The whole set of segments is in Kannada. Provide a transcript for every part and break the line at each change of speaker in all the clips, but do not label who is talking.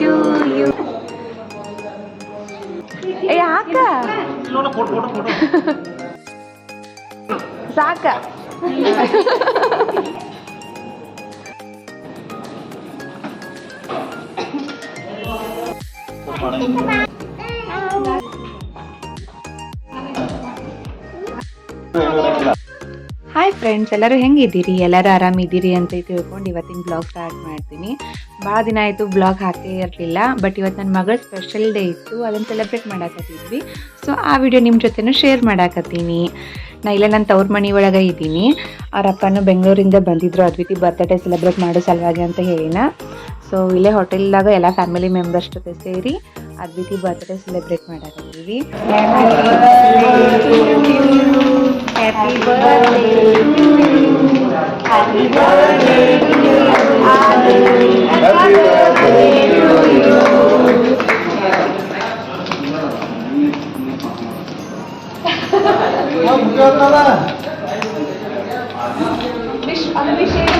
ടു യു ഏ ആക്ക സാക്ക Thank you. ಹಾಯ್ ಫ್ರೆಂಡ್ಸ್ ಎಲ್ಲರೂ ಹೆಂಗಿದ್ದೀರಿ? ಎಲ್ಲರೂ ಆರಾಮಿದ್ದೀರಿ ಅಂತ ತಿಳ್ಕೊಂಡು ಇವತ್ತಿನ ಬ್ಲಾಗ್ ಸ್ಟಾರ್ಟ್ ಮಾಡ್ತೀನಿ. ಭಾಳ ದಿನ ಆಯಿತು ಬ್ಲಾಗ್ ಹಾಕೇ ಇರಲಿಲ್ಲ ಬಟ್ ಇವತ್ತು ನನ್ನ ಮಗಳ ಸ್ಪೆಷಲ್ ಡೇ ಇತ್ತು, ಅದನ್ನು ಸೆಲೆಬ್ರೇಟ್ ಮಾಡಾಕತ್ತಿದ್ವಿ. ಸೊ ಆ ವಿಡಿಯೋ ನಿಮ್ಮ ಜೊತೆನೂ ಶೇರ್ ಮಾಡಾಕತ್ತೀನಿ. ನಾ ಇಲ್ಲ ನನ್ನ ತವ್ರ ಮನೆ ಒಳಗೆ ಇದ್ದೀನಿ. ಅವ್ರ ಅಪ್ಪನೂ ಬೆಂಗಳೂರಿಂದ ಬಂದಿದ್ರು ಅದ್ವಿತಿ ಬರ್ತ್ಡೇ ಸೆಲೆಬ್ರೇಟ್ ಮಾಡೋ ಸಲುವಾಗಿ ಅಂತ ಹೇಳಿನ. ಸೊ ಇಲ್ಲೇ ಹೋಟೆಲ್ದಾಗ ಎಲ್ಲ ಫ್ಯಾಮಿಲಿ ಮೆಂಬರ್ಸ್ ಜೊತೆ ಸೇರಿ ಅದ್ವಿತಿ ಬರ್ತ್ಡೇ ಸೆಲೆಬ್ರೇಟ್ ಮಾಡಾಕತ್ತೀವಿ. Happy birthday to you. Happy birthday to you, Happy birthday to you. Ang ganda na! Ano may share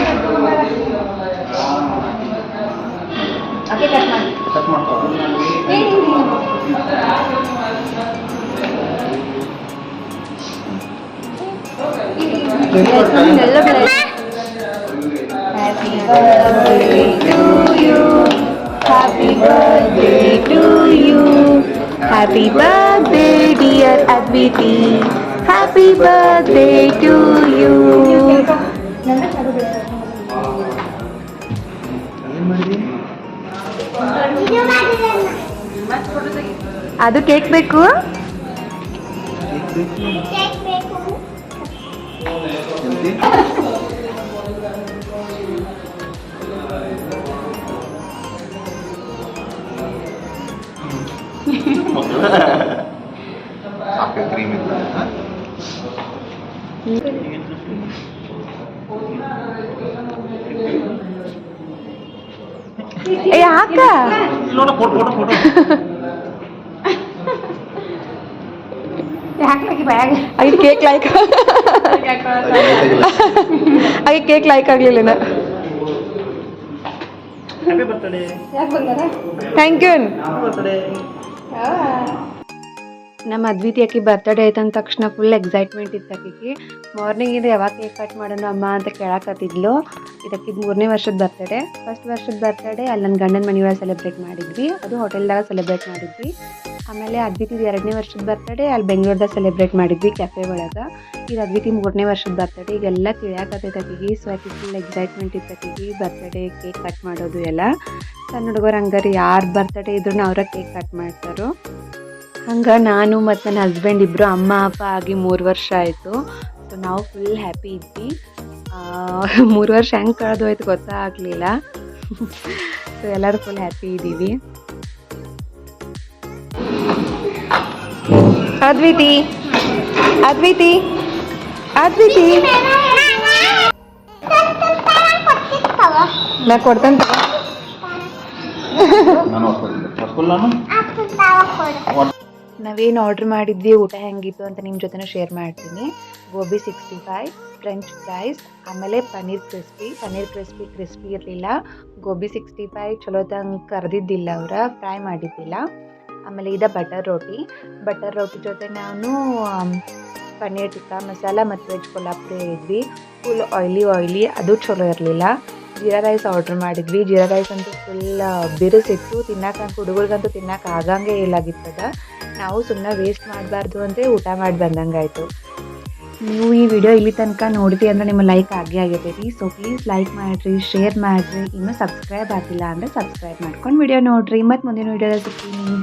Happy birthday, dear Adviti. Happy birthday to you. ಅದು ಕೇಕ್ ಬೇಕು
Pakai krim itu. Hah?
ಏ ಹಾಕ
Foto, foto, foto.
ಆಗಿ ಕೇಕ್ ಲೈಕ್ ಆಗಿ ಕೇಕ್ ಲೈಕ್ ಆಗ್ಲಿಲ್ಲ.
Thank you.
ನಮ್ಮ ಅದ್ವಿತಿ ಆಕಿ ಬರ್ತ್ಡೇ ಆಯ್ತು ಅಂದ ತಕ್ಷಣ ಫುಲ್ ಎಕ್ಸೈಟ್ಮೆಂಟ್ ಇತ್ತು ಆಕಿಗೆ. ಮಾರ್ನಿಂಗಿಂದ ಇದು ಯಾವಾಗ ಕೇಕ್ ಕಟ್ ಮಾಡೋಣ ಅಮ್ಮ ಅಂತ ಕೇಳಾಕತ್ತಿದ್ಲು. ಇದಕ್ಕಿದ್ ಮೂರನೇ ವರ್ಷದ ಬರ್ತಡೆ ಫಸ್ಟ್ ವರ್ಷದ ಬರ್ತಡೇ ಅಲ್ಲಿ ನನ್ನ ಗಂಡನ ಮನೆಯೊಳಗೆ ಸೆಲೆಬ್ರೇಟ್ ಮಾಡಿದ್ವಿ. ಅದು ಹೋಟೆಲ್ದಾಗ ಸೆಲೆಬ್ರೇಟ್ ಮಾಡಿದ್ವಿ. ಆಮೇಲೆ ಅದ್ವಿತಿದ ಎರಡನೇ ವರ್ಷದ ಬರ್ತಡೆ ಅಲ್ಲಿ ಬೆಂಗಳೂರ್ದಾಗ ಸೆಲೆಬ್ರೇಟ್ ಮಾಡಿದ್ವಿ ಕೆಫೆ ಒಳಗೆ. ಇದು ಅದ್ವಿತಿ ಮೂರನೇ ವರ್ಷದ ಬರ್ತಡೆ ಈಗೆಲ್ಲ ತಿಳಿಯಾಕತ್ತೈತೆ ಆಕಿಗೆ ಸೊ ಆಕಿ ಫುಲ್ ಎಕ್ಸೈಟ್ಮೆಂಟ್ ಇರ್ತೈತಿ ಬರ್ತಡೇ ಕೇಕ್ ಕಟ್ ಮಾಡೋದು ಎಲ್ಲ. ಸಣ್ಣ ಹುಡುಗರು ಹಂಗಾರೆ ಯಾರು ಬರ್ತಡೇ ಇದ್ರೂ ಅವರ ಕೇಕ್ ಕಟ್ ಮಾಡ್ತಾರೋ. ಹಂಗೆ ನಾನು ಮತ್ತು ನನ್ನ ಹಸ್ಬೆಂಡ್ ಇಬ್ಬರು ಅಮ್ಮ, ಅಪ್ಪ ಆಗಿ ಮೂರು ವರ್ಷ ಆಯಿತು. ಸೊ ನಾವು ಫುಲ್ ಹ್ಯಾಪಿ ಇದ್ವಿ. ಮೂರು ವರ್ಷ ಹೆಂಗೆ ಕಳೆದು ಹೋಯ್ತು ಗೊತ್ತಾಗಲಿಲ್ಲ ಸೊ ಎಲ್ಲರೂ ಫುಲ್ ಹ್ಯಾಪಿ ಇದ್ದೀವಿ ಅದ್ವಿತಿ ಅದ್ವಿತಿ ಅದ್ವಿತಿ ನಾ ಕೊಡ್ತಂತ
ನಾನು ಹೊಸ್ಕೊಳ್ತಿದ್ದೆ ಹೊಸ್ಕೊಲ್ಲ ನಾನು
ನಾವೇನು ಆರ್ಡ್ರ್ ಮಾಡಿದ್ವಿ, ಊಟ ಹೆಂಗಿತ್ತು ಅಂತ ನಿಮ್ಮ ಜೊತೆನೂ ಶೇರ್ ಮಾಡ್ತೀನಿ. Gobi sixty five french fries ಆಮೇಲೆ paneer crispy paneer crispy crispy ಇರಲಿಲ್ಲ. ಗೋಬಿ ಸಿಕ್ಸ್ಟಿ ಫೈವ್ ಚಲೋ ತಂಗೆ ಕರೆದಿದ್ದಿಲ್ಲ ಅವರ ಫ್ರೈ ಮಾಡಿದ್ದಿಲ್ಲ. ಆಮೇಲೆ ಇದು ಬಟರ್ ರೋಟಿ ಬಟರ್ ರೋಟಿ ಜೊತೆ ನಾನು ಪನ್ನೀರ್ ಟಿಕ್ಕಾ ಮಸಾಲ ಮತ್ತು ವೆಜ್ ಕೊಲ್ಲಾಪುರಿ ಇದ್ವಿ. ಫುಲ್ ಆಯ್ಲಿ ಆಯ್ಲಿ ಅದು ಚಲೋ ಇರಲಿಲ್ಲ. ಜೀರಾ ರೈಸ್ ಆರ್ಡ್ರ್ ಮಾಡಿದ್ವಿ. ಜೀರಾ ರೈಸ್ ಅಂತೂ ಫುಲ್ ಬಿರುಸಿತ್ತು. ತಿನ್ನಕ್ಕಂತೂ ಹುಡುಗರಿಗಂತೂ ತಿನ್ನಕ್ಕೆ ಆಗಂಗೆ ಇಲ್ಲಾಗಿತ್ತದ ನಾವು ಸುಮ್ಮನೆ ವೇಸ್ಟ್ ಮಾಡಬಾರ್ದು ಅಂದರೆ ಊಟ ಮಾಡಿ ಬಂದಂಗಾಯಿತು. ನೀವು ಈ ವಿಡಿಯೋ ಇಲ್ಲಿ ತನಕ ನೋಡಿದ್ರಿ ಅಂದ್ರೆ ನಿಮ್ಮ ಲೈಕ್ ಆಗೇ ಆಗಿರ್ತೈತಿ ಸೊ ಪ್ಲೀಸ್ ಲೈಕ್ ಮಾಡಿರಿ ಶೇರ್ ಮಾಡಿರಿ. ಇನ್ನೂ ಸಬ್ಸ್ಕ್ರೈಬ್ ಆಗಿಲ್ಲ ಅಂದರೆ ಸಬ್ಸ್ಕ್ರೈಬ್ ಮಾಡ್ಕೊಂಡು ವಿಡಿಯೋ ನೋಡಿರಿ. ಮತ್ತು ಮುಂದಿನ ವಿಡಿಯೋದಲ್ಲಿ ಸಿಗ್ತೀನಿ.